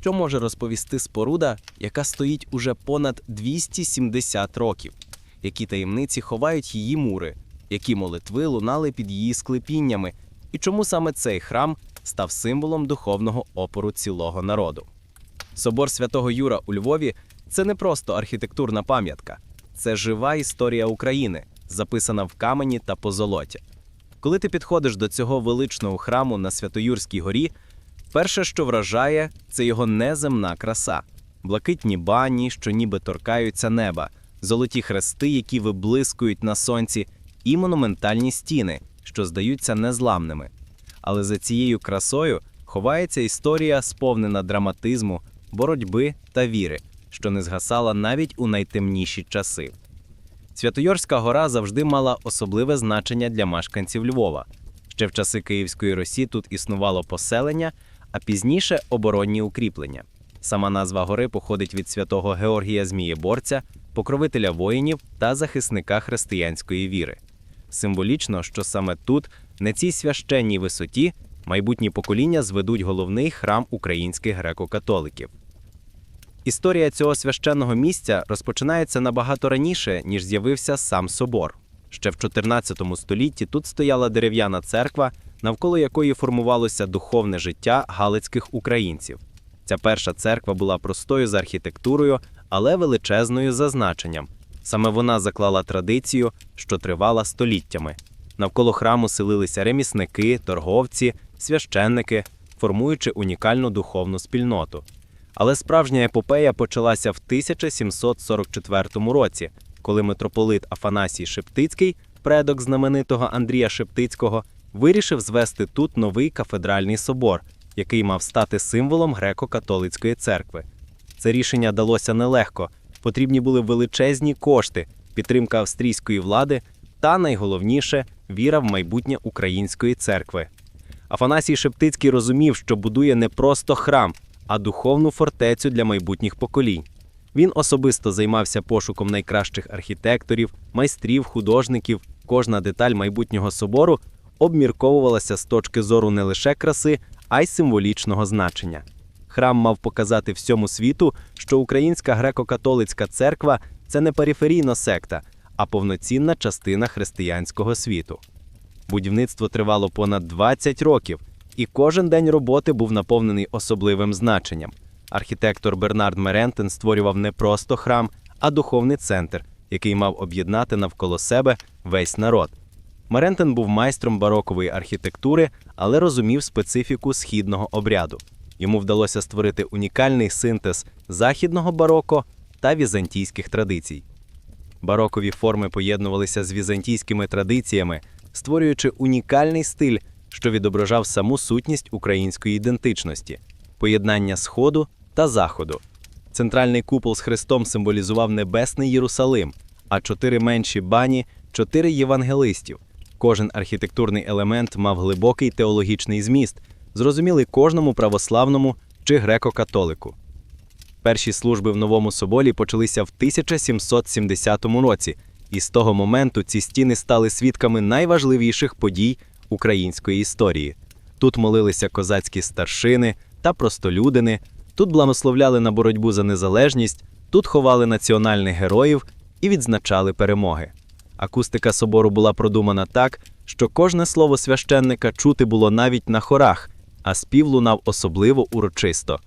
що може розповісти споруда, яка стоїть уже понад 270 років, які таємниці ховають її мури, які молитви лунали під її склепіннями, і чому саме цей храм став символом духовного опору цілого народу. Собор святого Юра у Львові це не просто архітектурна пам'ятка, це жива історія України, записана в камені та позолоті. Коли ти підходиш до цього величного храму на Святоюрській горі, перше, що вражає, це його неземна краса, блакитні бані, що ніби торкаються неба, золоті хрести, які виблискують на сонці, і монументальні стіни, що здаються незламними. Але за цією красою ховається історія, сповнена драматизму, боротьби та віри, що не згасала навіть у найтемніші часи. Святойорська гора завжди мала особливе значення для мешканців Львова. Ще в часи Київської Росі тут існувало поселення, а пізніше оборонні укріплення. Сама назва гори походить від святого Георгія Змієборця, покровителя воїнів та захисника християнської віри. Символічно, що саме тут, на цій священній висоті, майбутні покоління зведуть головний храм українських греко-католиків. Історія цього священного місця розпочинається набагато раніше, ніж з'явився сам собор. Ще в 14 столітті тут стояла дерев'яна церква, навколо якої формувалося духовне життя галицьких українців. Ця перша церква була простою за архітектурою, але величезною за значенням. Саме вона заклала традицію, що тривала століттями. Навколо храму селилися ремісники, торговці, священники, формуючи унікальну духовну спільноту. Але справжня епопея почалася в 1744 році, коли митрополит Афанасій Шептицький, предок знаменитого Андрія Шептицького, вирішив звести тут новий кафедральний собор, який мав стати символом греко-католицької церкви. Це рішення далося нелегко. Потрібні були величезні кошти, підтримка австрійської влади та найголовніше віра в майбутнє української церкви. Афанасій Шептицький розумів, що будує не просто храм, а духовну фортецю для майбутніх поколінь. Він особисто займався пошуком найкращих архітекторів, майстрів, художників. Кожна деталь майбутнього собору обмірковувалася з точки зору не лише краси, а й символічного значення. Храм мав показати всьому світу, що Українська греко-католицька церква це не периферійна секта, а повноцінна частина християнського світу. Будівництво тривало понад 20 років, і кожен день роботи був наповнений особливим значенням. Архітектор Бернард Мерентен створював не просто храм, а духовний центр, який мав об'єднати навколо себе весь народ. Мерентен був майстром барокової архітектури, але розумів специфіку східного обряду. Йому вдалося створити унікальний синтез західного бароко та візантійських традицій. Барокові форми поєднувалися з візантійськими традиціями, створюючи унікальний стиль, що відображав саму сутність української ідентичності, поєднання сходу та заходу. Центральний купол з хрестом символізував небесний Єрусалим, а чотири менші бані чотири євангелистів. Кожен архітектурний елемент мав глибокий теологічний зміст, зрозумілий кожному православному чи греко-католику. Перші служби в новому соборі почалися в 1770 році, і з того моменту ці стіни стали свідками найважливіших подій української історії. Тут молилися козацькі старшини та простолюдини, тут благословляли на боротьбу за незалежність, тут ховали національних героїв і відзначали перемоги. Акустика собору була продумана так, що кожне слово священника чути було навіть на хорах, а спів лунав особливо урочисто.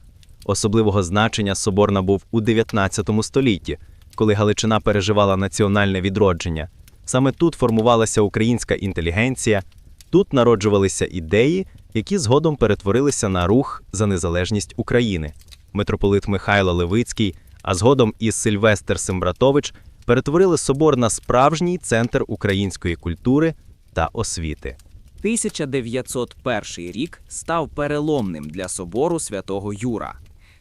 Особливого значення собор набув у 19 столітті, коли Галичина переживала національне відродження. Саме тут формувалася українська інтелігенція, тут народжувалися ідеї, які згодом перетворилися на рух за незалежність України. Митрополит Михайло Левицький, а згодом і Сильвестр Сембратович перетворили собор на справжній центр української культури та освіти. 1901 рік став переломним для собору святого Юра.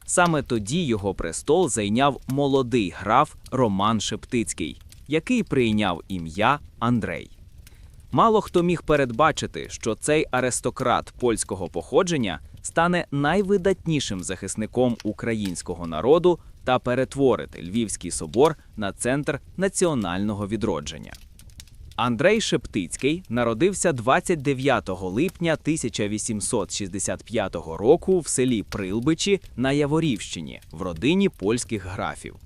Саме тоді його престол зайняв молодий граф Роман Шептицький, який прийняв ім'я Андрей. Мало хто міг передбачити, що цей аристократ польського походження стане найвидатнішим захисником українського народу та перетворити Львівський собор на центр національного відродження. Андрей Шептицький народився 29 липня 1865 року в селі Прилбичі на Яворівщині в родині польських графів.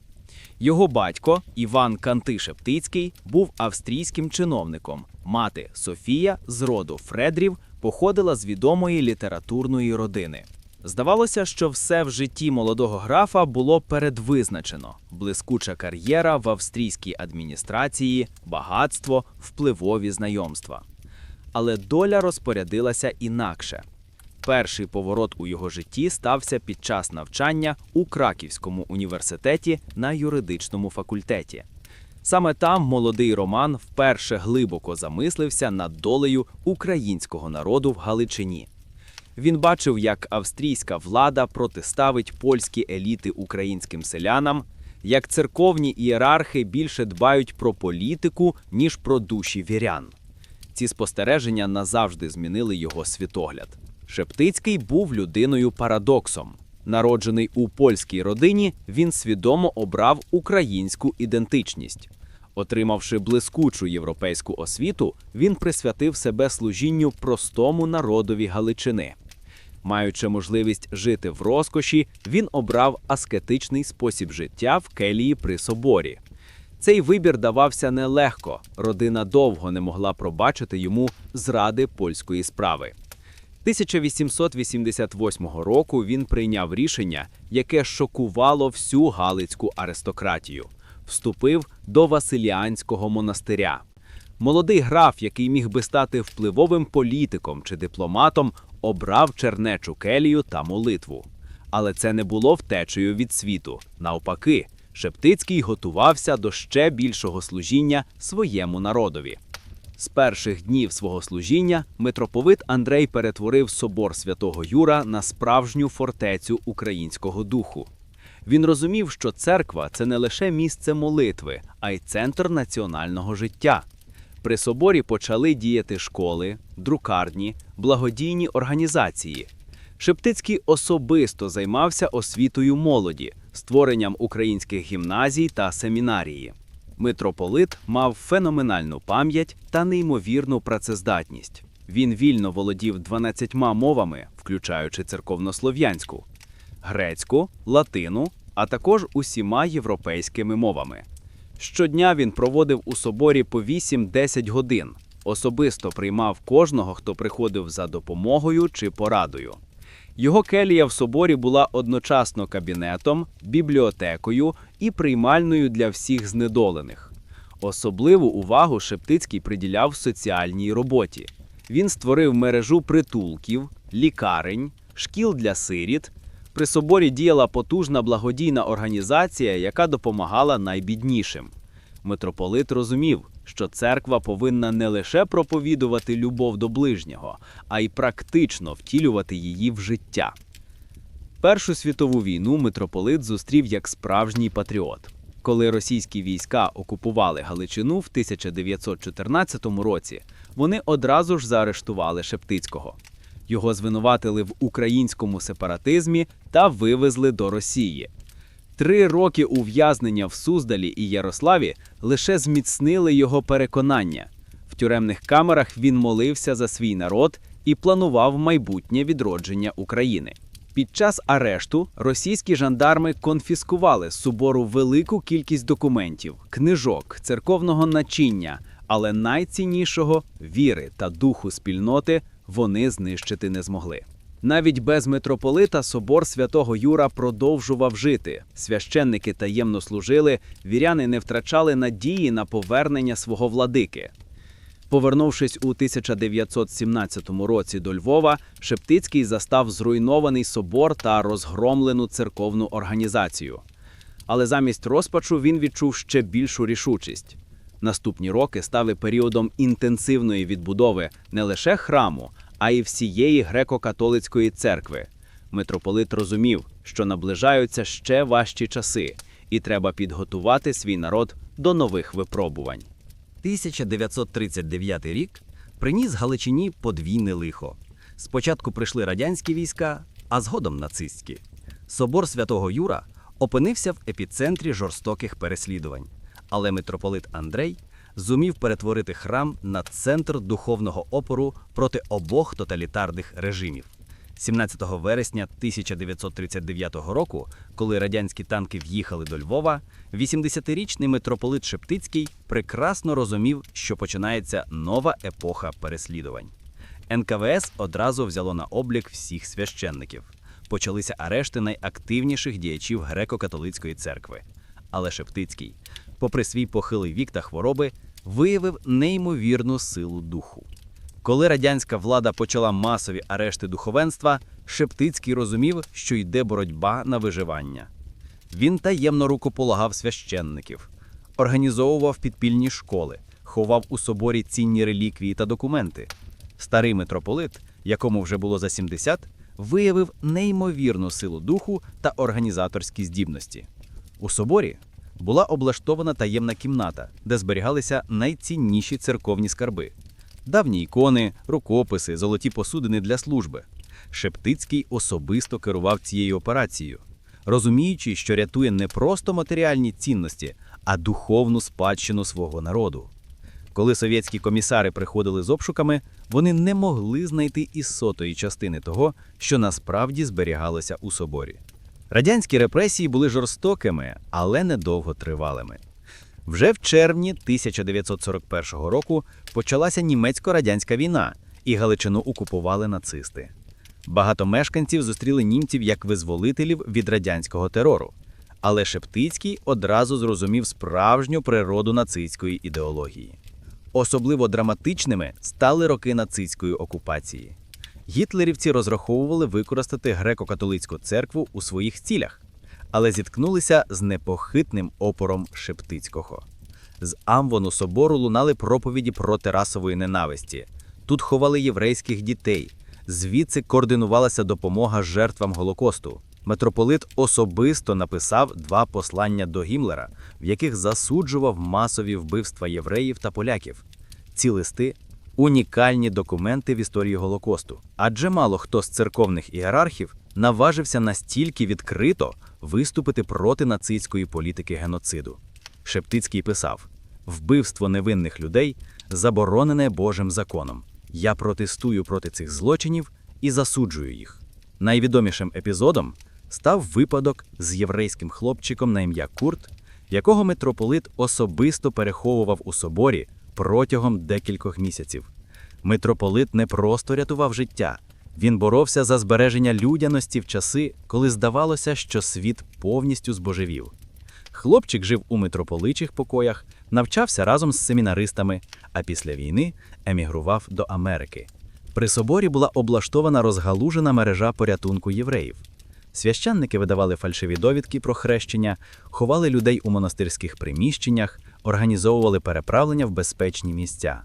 Його батько Іван Канти Шептицький був австрійським чиновником. Мати Софія з роду Фредрів походила з відомої літературної родини. Здавалося, що все в житті молодого графа було передвизначено: блискуча кар'єра в австрійській адміністрації, багатство, впливові знайомства. Але доля розпорядилася інакше. Перший поворот у його житті стався під час навчання у Краківському університеті на юридичному факультеті. Саме там молодий Роман вперше глибоко замислився над долею українського народу в Галичині. Він бачив, як австрійська влада протиставить польські еліти українським селянам, як церковні ієрархи більше дбають про політику, ніж про душі вірян. Ці спостереження назавжди змінили його світогляд. Шептицький був людиною парадоксом. Народжений у польській родині, він свідомо обрав українську ідентичність. Отримавши блискучу європейську освіту, він присвятив себе служінню простому народові Галичини. Маючи можливість жити в розкоші, він обрав аскетичний спосіб життя в келії при соборі. Цей вибір давався нелегко. Родина довго не могла пробачити йому зради польської справи. 1888 року він прийняв рішення, яке шокувало всю галицьку аристократію. Вступив до Василіанського монастиря. Молодий граф, який міг би стати впливовим політиком чи дипломатом, обрав чернечу келію та молитву. Але це не було втечею від світу. Навпаки, Шептицький готувався до ще більшого служіння своєму народові. З перших днів свого служіння митроповит Андрей перетворив собор святого Юра на справжню фортецю українського духу. Він розумів, що церква це не лише місце молитви, а й центр національного життя. При соборі почали діяти школи, друкарні, благодійні організації. Шептицький особисто займався освітою молоді, створенням українських гімназій та семінарії. Митрополит мав феноменальну пам'ять та неймовірну працездатність. Він вільно володів 12 мовами, включаючи церковнослов'янську, грецьку, латину, а також усіма європейськими мовами. Щодня він проводив у соборі по 8-10 годин. Особисто приймав кожного, хто приходив за допомогою чи порадою. Його келія в соборі була одночасно кабінетом, бібліотекою і приймальною для всіх знедолених. Особливу увагу Шептицький приділяв соціальній роботі. Він створив мережу притулків, лікарень, шкіл для сиріт. При соборі діяла потужна благодійна організація, яка допомагала найбіднішим. Митрополит розумів, що церква повинна не лише проповідувати любов до ближнього, а й практично втілювати її в життя. Першу світову війну митрополит зустрів як справжній патріот. Коли російські війська окупували Галичину в 1914 році, вони одразу ж заарештували Шептицького. Його звинуватили в українському сепаратизмі та вивезли до Росії. Три роки ув'язнення в Суздалі і Ярославі лише зміцнили його переконання. В тюремних камерах він молився за свій народ і планував майбутнє відродження України. Під час арешту російські жандарми конфіскували з собору велику кількість документів, книжок, церковного начиння, але найціннішого віри та духу спільноти вони знищити не змогли. Навіть без митрополита собор святого Юра продовжував жити. Священники таємно служили, віряни не втрачали надії на повернення свого владики. Повернувшись у 1917 році до Львова, Шептицький застав зруйнований собор та розгромлену церковну організацію. Але замість розпачу він відчув ще більшу рішучість. Наступні роки стали періодом інтенсивної відбудови не лише храму, а й всієї греко-католицької церкви. Митрополит розумів, що наближаються ще важчі часи, і треба підготувати свій народ до нових випробувань. 1939 рік приніс Галичині подвійне лихо. Спочатку прийшли радянські війська, а згодом нацистські. Собор святого Юра опинився в епіцентрі жорстоких переслідувань. Але митрополит Андрей зумів перетворити храм на центр духовного опору проти обох тоталітарних режимів. 17 вересня 1939 року, коли радянські танки в'їхали до Львова, 80-річний митрополит Шептицький прекрасно розумів, що починається нова епоха переслідувань. НКВС одразу взяло на облік всіх священників. Почалися арешти найактивніших діячів греко-католицької церкви. Але Шептицький, попри свій похилий вік та хвороби, виявив неймовірну силу духу. Коли радянська влада почала масові арешти духовенства, Шептицький розумів, що йде боротьба на виживання. Він таємно рукополагав священників, організовував підпільні школи, ховав у соборі цінні реліквії та документи. Старий митрополит, якому вже було за 70, виявив неймовірну силу духу та організаторські здібності. У соборі була облаштована таємна кімната, де зберігалися найцінніші церковні скарби: давні ікони, рукописи, золоті посудини для служби. Шептицький особисто керував цією операцією, розуміючи, що рятує не просто матеріальні цінності, а духовну спадщину свого народу. Коли совєтські комісари приходили з обшуками, вони не могли знайти і сотої частини того, що насправді зберігалося у соборі. Радянські репресії були жорстокими, але недовго тривалими. Вже в червні 1941 року почалася німецько-радянська війна, і Галичину окупували нацисти. Багато мешканців зустріли німців як визволителів від радянського терору. Але Шептицький одразу зрозумів справжню природу нацистської ідеології. Особливо драматичними стали роки нацистської окупації. Гітлерівці розраховували використати греко-католицьку церкву у своїх цілях, але зіткнулися з непохитним опором Шептицького. З Амвону собору лунали проповіді проти расової ненависті. Тут ховали єврейських дітей. Звідси координувалася допомога жертвам Голокосту. Митрополит особисто написав два послання до Гімлера, в яких засуджував масові вбивства євреїв та поляків. Ці листи унікальні документи в історії Голокосту, адже мало хто з церковних ієрархів наважився настільки відкрито виступити проти нацистської політики геноциду. Шептицький писав: вбивство невинних людей заборонене Божим законом. Я протестую проти цих злочинів і засуджую їх. Найвідомішим епізодом став випадок з єврейським хлопчиком на ім'я Курт, якого митрополит особисто переховував у соборі протягом декількох місяців. Митрополит не просто рятував життя, він боровся за збереження людяності в часи, коли здавалося, що світ повністю збожевів. Хлопчик жив у митрополичих покоях, навчався разом з семінаристами, а після війни емігрував до Америки. При соборі була облаштована розгалужена мережа порятунку євреїв. Священники видавали фальшиві довідки про хрещення, ховали людей у монастирських приміщеннях, організовували переправлення в безпечні місця.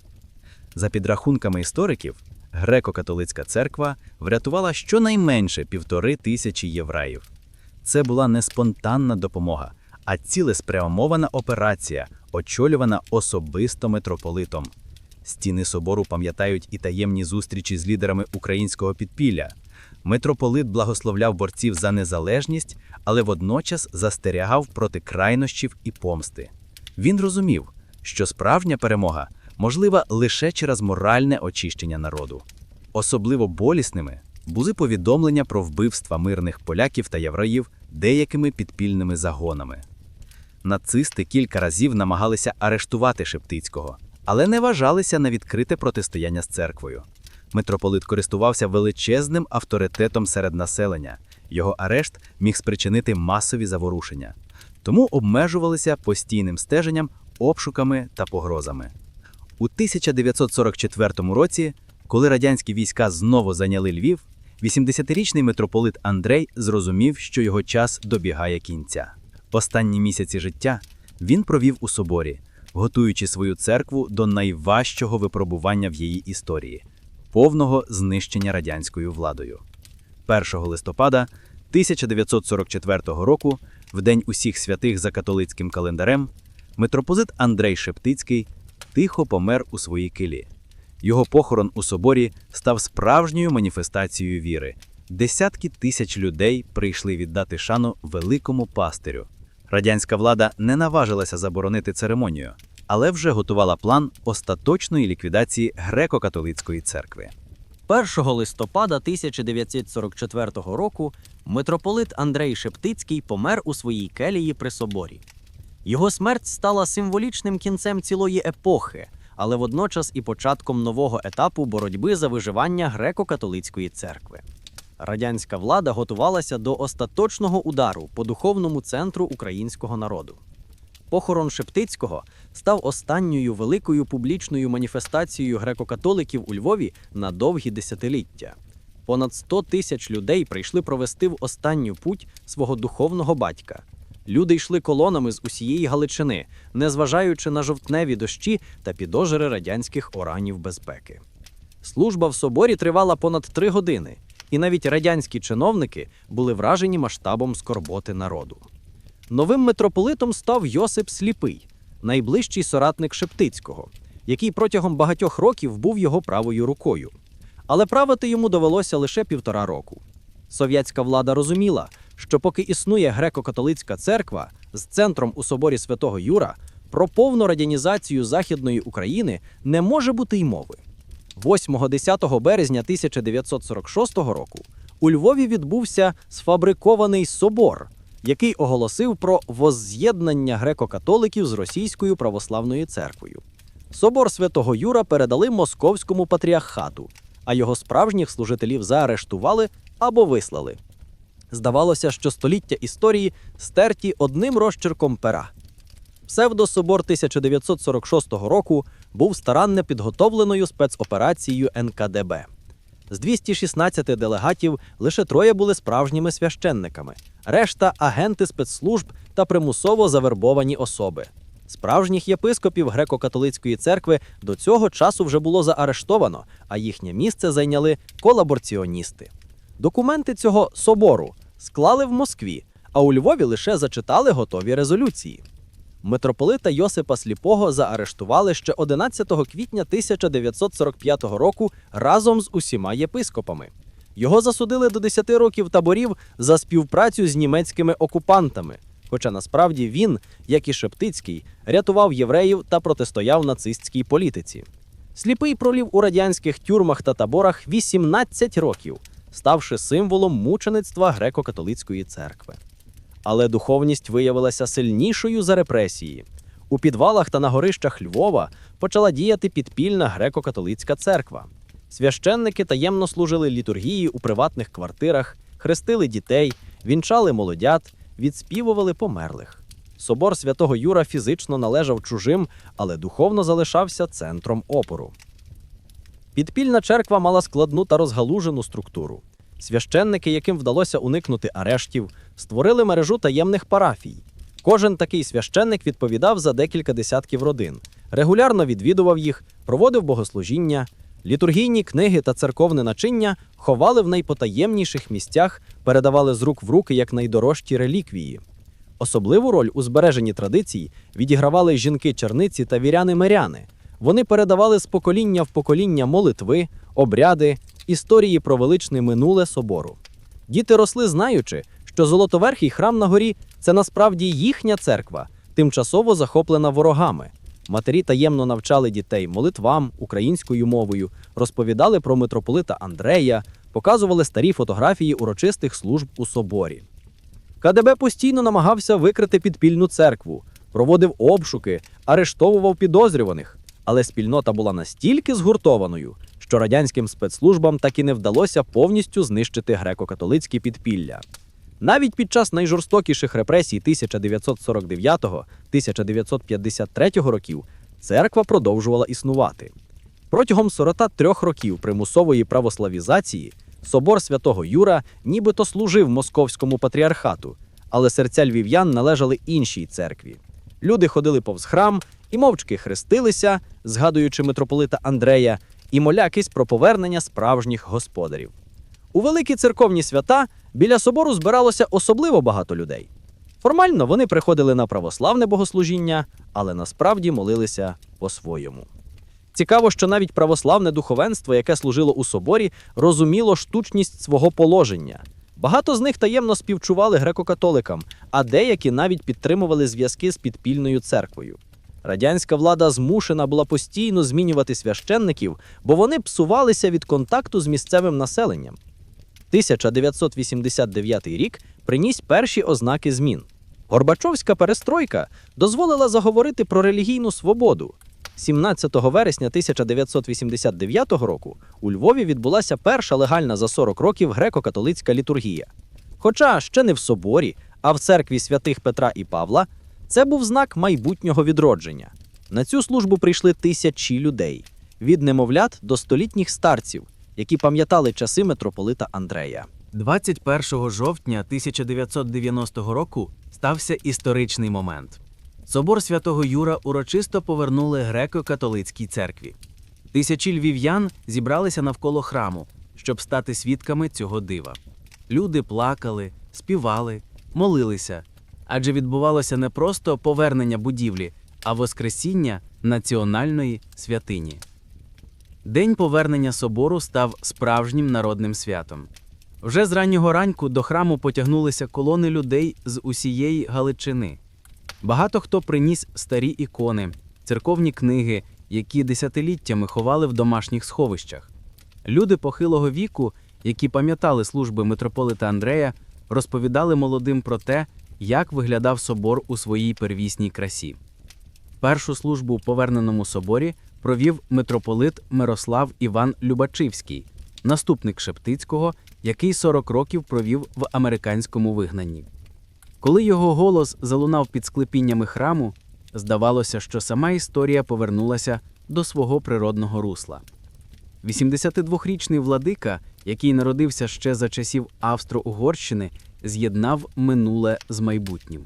За підрахунками істориків, греко-католицька церква врятувала щонайменше півтори тисячі євреїв. Це була не спонтанна допомога, а цілеспрямована операція, очолювана особисто митрополитом. Стіни собору пам'ятають і таємні зустрічі з лідерами українського підпілля. Митрополит благословляв борців за незалежність, але водночас застерігав проти крайнощів і помсти. Він розумів, що справжня перемога можлива лише через моральне очищення народу. Особливо болісними були повідомлення про вбивства мирних поляків та євреїв деякими підпільними загонами. Нацисти кілька разів намагалися арештувати Шептицького, але не вважалися на відкрите протистояння з церквою. Митрополит користувався величезним авторитетом серед населення. Його арешт міг спричинити масові заворушення, тому обмежувалися постійним стеженням, обшуками та погрозами. У 1944 році, коли радянські війська знову зайняли Львів, 80-річний митрополит Андрей зрозумів, що його час добігає кінця. Останні місяці життя він провів у соборі, готуючи свою церкву до найважчого випробування в її історії повного знищення радянською владою. 1 листопада 1944 року, в день усіх святих за католицьким календарем, митропозит Андрей Шептицький тихо помер у своїй килі. Його похорон у соборі став справжньою маніфестацією віри. Десятки тисяч людей прийшли віддати шану великому пастирю. Радянська влада не наважилася заборонити церемонію, але вже готувала план остаточної ліквідації греко-католицької церкви. 1 листопада 1944 року митрополит Андрей Шептицький помер у своїй келії при соборі. Його смерть стала символічним кінцем цілої епохи, але водночас і початком нового етапу боротьби за виживання греко-католицької церкви. Радянська влада готувалася до остаточного удару по духовному центру українського народу. Похорон Шептицького став останньою великою публічною маніфестацією греко-католиків у Львові на довгі десятиліття. Понад 100 тисяч людей прийшли провести в останню путь свого духовного батька. Люди йшли колонами з усієї Галичини, незважаючи на жовтневі дощі та підозри радянських оранів безпеки. Служба в соборі тривала понад три години, і навіть радянські чиновники були вражені масштабом скорботи народу. Новим митрополитом став Йосип Сліпий, найближчий соратник Шептицького, який протягом багатьох років був його правою рукою. Але правити йому довелося лише півтора року. Совєтська влада розуміла, що поки існує греко-католицька церква з центром у соборі святого Юра, про повну радянізацію Західної України не може бути й мови. 8-10 березня 1946 року у Львові відбувся сфабрикований собор, який оголосив про возз'єднання греко-католиків з російською православною церквою. Собор святого Юра передали московському патріархату, а його справжніх служителів заарештували або вислали. Здавалося, що століття історії стерті одним розчерком пера. Псевдособор 1946 року був старанно підготовленою спецоперацією НКДБ. З 216 делегатів лише троє були справжніми священниками, решта агенти спецслужб та примусово завербовані особи. Справжніх єпископів греко-католицької церкви до цього часу вже було заарештовано, а їхнє місце зайняли колабораціоністи. Документи цього собору склали в Москві, а у Львові лише зачитали готові резолюції. Митрополита Йосипа Сліпого заарештували ще 11 квітня 1945 року разом з усіма єпископами. Його засудили до 10 років таборів за співпрацю з німецькими окупантами. Хоча насправді він, як і Шептицький, рятував євреїв та протистояв нацистській політиці. Сліпий пролів у радянських тюрмах та таборах 18 років, ставши символом мучеництва греко-католицької церкви. Але духовність виявилася сильнішою за репресії. У підвалах та на горищах Львова почала діяти підпільна греко-католицька церква. Священники таємно служили літургії у приватних квартирах, хрестили дітей, вінчали молодят, відспівували померлих. Собор святого Юра фізично належав чужим, але духовно залишався центром опору. Підпільна церква мала складну та розгалужену структуру. Священники, яким вдалося уникнути арештів, створили мережу таємних парафій. Кожен такий священник відповідав за декілька десятків родин, регулярно відвідував їх, проводив богослужіння. Літургійні книги та церковне начиння ховали в найпотаємніших місцях, передавали з рук в руки як найдорожчі реліквії. Особливу роль у збереженні традицій відігравали жінки-черниці та віряни-миряни. Вони передавали з покоління в покоління молитви, обряди, історії про величне минуле собору. Діти росли, знаючи, що Золотоверхий храм на горі це насправді їхня церква, тимчасово захоплена ворогами. Матері таємно навчали дітей молитвам українською мовою, розповідали про митрополита Андрея, показували старі фотографії урочистих служб у соборі. КДБ постійно намагався викрити підпільну церкву, проводив обшуки, арештовував підозрюваних, але спільнота була настільки згуртованою, що радянським спецслужбам так і не вдалося повністю знищити греко-католицькі підпілля. Навіть під час найжорстокіших репресій 1940-1953 років церква продовжувала існувати. Протягом 43 років примусової православізації собор святого Юра нібито служив московському патріархату, але серця львів'ян належали іншій церкві. Люди ходили повз храм і мовчки хрестилися, згадуючи митрополита Андрея, і молякись про повернення справжніх господарів. У великі церковні свята біля собору збиралося особливо багато людей. Формально вони приходили на православне богослужіння, але насправді молилися по-своєму. Цікаво, що навіть православне духовенство, яке служило у соборі, розуміло штучність свого положення. Багато з них таємно співчували греко-католикам, а деякі навіть підтримували зв'язки з підпільною церквою. Радянська влада змушена була постійно змінювати священників, бо вони псувалися від контакту з місцевим населенням. 1989 рік приніс перші ознаки змін. Горбачовська перестройка дозволила заговорити про релігійну свободу. 17 вересня 1989 року у Львові відбулася перша легальна за 40 років греко-католицька літургія. Хоча ще не в соборі, а в церкві святих Петра і Павла, це був знак майбутнього відродження. На цю службу прийшли тисячі людей від немовлят до столітніх старців, які пам'ятали часи митрополита Андрея. 21 жовтня 1990 року стався історичний момент. Собор святого Юра урочисто повернули греко-католицькій церкві. Тисячі львів'ян зібралися навколо храму, щоб стати свідками цього дива. Люди плакали, співали, молилися, адже відбувалося не просто повернення будівлі, а воскресіння національної святині. День повернення собору став справжнім народним святом. Вже з раннього ранку до храму потягнулися колони людей з усієї Галичини. Багато хто приніс старі ікони, церковні книги, які десятиліттями ховали в домашніх сховищах. Люди похилого віку, які пам'ятали служби митрополита Андрея, розповідали молодим про те, як виглядав собор у своїй первісній красі. Першу службу у поверненому соборі провів митрополит Мирослав Іван Любачівський, наступник Шептицького, який 40 років провів в американському вигнанні. Коли його голос залунав під склепіннями храму, здавалося, що сама історія повернулася до свого природного русла. 82-річний владика, який народився ще за часів Австро-Угорщини, з'єднав минуле з майбутнім.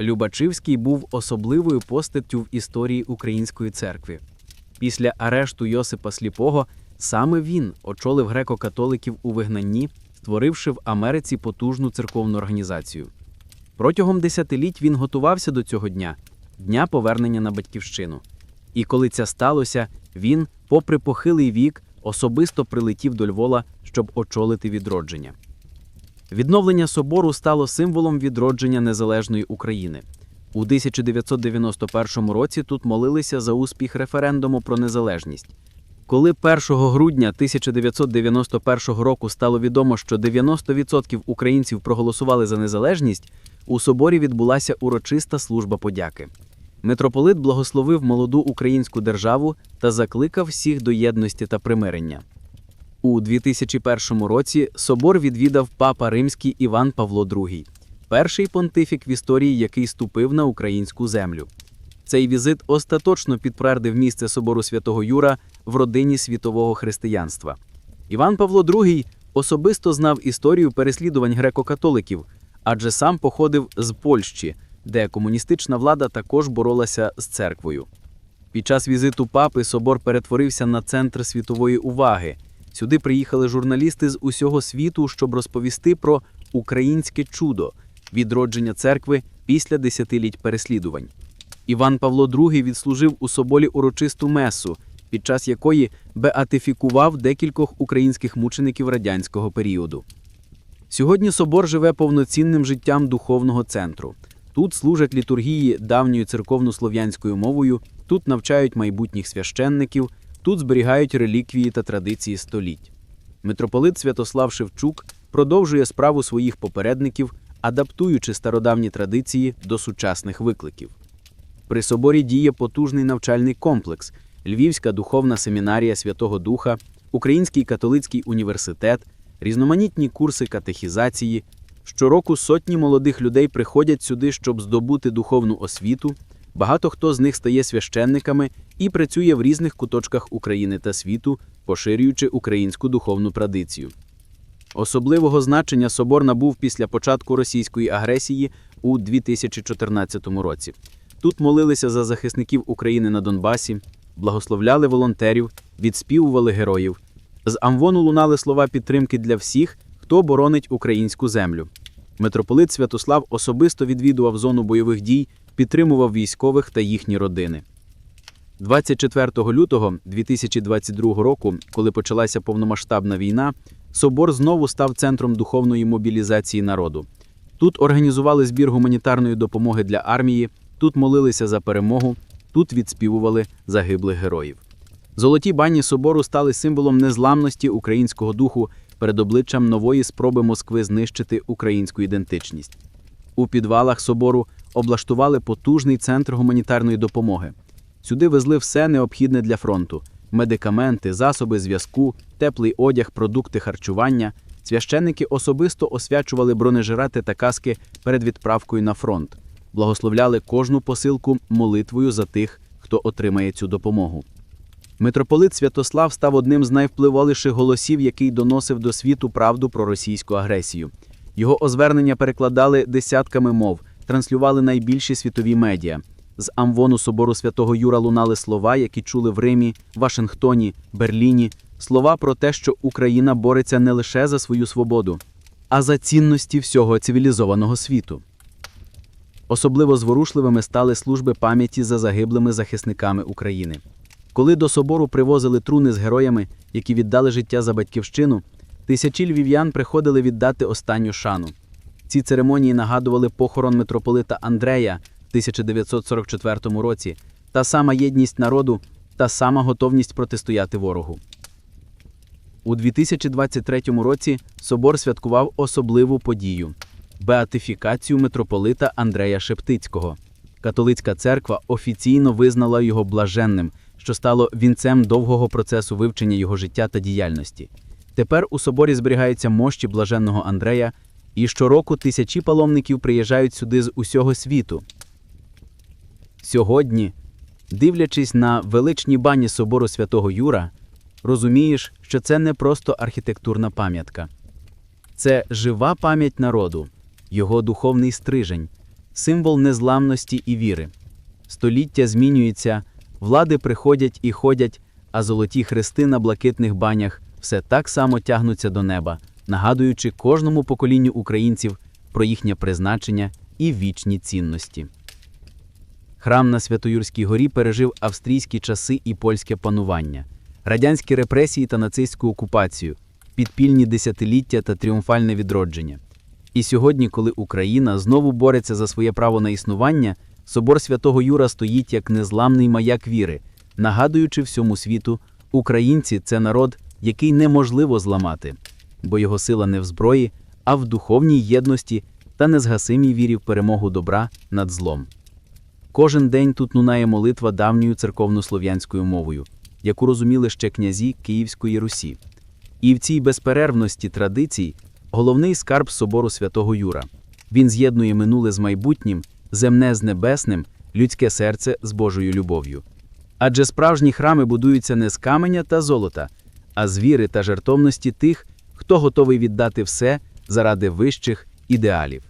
Любачівський був особливою постаттю в історії української церкви. Після арешту Йосипа Сліпого саме він очолив греко-католиків у вигнанні, створивши в Америці потужну церковну організацію. Протягом десятиліть він готувався до цього дня дня повернення на батьківщину. І коли це сталося, він, попри похилий вік, особисто прилетів до Львова, щоб очолити відродження. Відновлення собору стало символом відродження незалежної України. У 1991 році тут молилися за успіх референдуму про незалежність. Коли 1 грудня 1991 року стало відомо, що 90% українців проголосували за незалежність, у соборі відбулася урочиста служба подяки. Митрополит благословив молоду українську державу та закликав всіх до єдності та примирення. У 2001 році собор відвідав папа римський Іван Павло II, перший понтифік в історії, який ступив на українську землю. Цей візит остаточно підтвердив місце собору святого Юра в родині світового християнства. Іван Павло II особисто знав історію переслідувань греко-католиків, адже сам походив з Польщі, де комуністична влада також боролася з церквою. Під час візиту папи собор перетворився на центр світової уваги. Сюди приїхали журналісти з усього світу, щоб розповісти про українське чудо відродження церкви після десятиліть переслідувань. Іван Павло II відслужив у соборі урочисту месу, під час якої беатифікував декількох українських мучеників радянського періоду. Сьогодні собор живе повноцінним життям духовного центру. Тут служать літургії давньою церковно-слов'янською мовою, тут навчають майбутніх священників, тут зберігають реліквії та традиції століть. Митрополит Святослав Шевчук продовжує справу своїх попередників, адаптуючи стародавні традиції до сучасних викликів. При соборі діє потужний навчальний комплекс, Львівська духовна семінарія Святого Духа, Український католицький університет, різноманітні курси катехізації. Щороку сотні молодих людей приходять сюди, щоб здобути духовну освіту. Багато хто з них стає священниками і працює в різних куточках України та світу, поширюючи українську духовну традицію. Особливого значення собор набув після початку російської агресії у 2014 році. Тут молилися за захисників України на Донбасі, благословляли волонтерів, відспівували героїв. З Амвону лунали слова підтримки для всіх, хто боронить українську землю. Митрополит Святослав особисто відвідував зону бойових дій, підтримував військових та їхні родини. 24 лютого 2022 року, коли почалася повномасштабна війна, собор знову став центром духовної мобілізації народу. Тут організували збір гуманітарної допомоги для армії, тут молилися за перемогу, Тут відспівували загиблих героїв. Золоті бані собору стали символом незламності українського духу перед обличчям нової спроби Москви знищити українську ідентичність. У підвалах собору облаштували потужний центр гуманітарної допомоги. Сюди везли все необхідне для фронту: медикаменти, засоби зв'язку, теплий одяг, продукти харчування. Священники особисто освячували бронежилети та каски перед відправкою на фронт, благословляли кожну посилку молитвою за тих, хто отримає цю допомогу. Митрополит Святослав став одним з найвпливовіших голосів, який доносив до світу правду про російську агресію. Його озвернення перекладали десятками мов, транслювали найбільші світові медіа. З Амвону собору святого Юра лунали слова, які чули в Римі, Вашингтоні, Берліні, слова про те, що Україна бореться не лише за свою свободу, а за цінності всього цивілізованого світу. Особливо зворушливими стали служби пам'яті за загиблими захисниками України. Коли до собору привозили труни з героями, які віддали життя за батьківщину, тисячі львів'ян приходили віддати останню шану. Ці церемонії нагадували похорон митрополита Андрея в 1944 році, та сама єдність народу, та сама готовність протистояти ворогу. У 2023 році собор святкував особливу подію беатифікацію митрополита Андрея Шептицького. Католицька церква офіційно визнала його блаженним, що стало вінцем довгого процесу вивчення його життя та діяльності. Тепер у соборі зберігаються мощі блаженного Андрея, і щороку тисячі паломників приїжджають сюди з усього світу. Сьогодні, дивлячись на величні бані собору святого Юра, розумієш, що це не просто архітектурна пам'ятка. Це жива пам'ять народу, його духовний стрижень, символ незламності і віри. Століття змінюється, влади приходять і ходять, а золоті хрести на блакитних банях все так само тягнуться до неба, нагадуючи кожному поколінню українців про їхнє призначення і вічні цінності. Храм на Святоюрській горі пережив австрійські часи і польське панування, радянські репресії та нацистську окупацію, підпільні десятиліття та тріумфальне відродження. І сьогодні, коли Україна знову бореться за своє право на існування, собор святого Юра стоїть як незламний маяк віри, нагадуючи всьому світу, українці це народ, який неможливо зламати, бо його сила не в зброї, а в духовній єдності та незгасимій вірі в перемогу добра над злом. Кожен день тут лунає молитва давньою церковнослов'янською мовою, яку розуміли ще князі Київської Русі. І в цій безперервності традицій головний скарб собору святого Юра. Він з'єднує минуле з майбутнім, земне з небесним, людське серце з Божою любов'ю. Адже справжні храми будуються не з каменя та золота, а з віри та жертовності тих, хто готовий віддати все заради вищих ідеалів.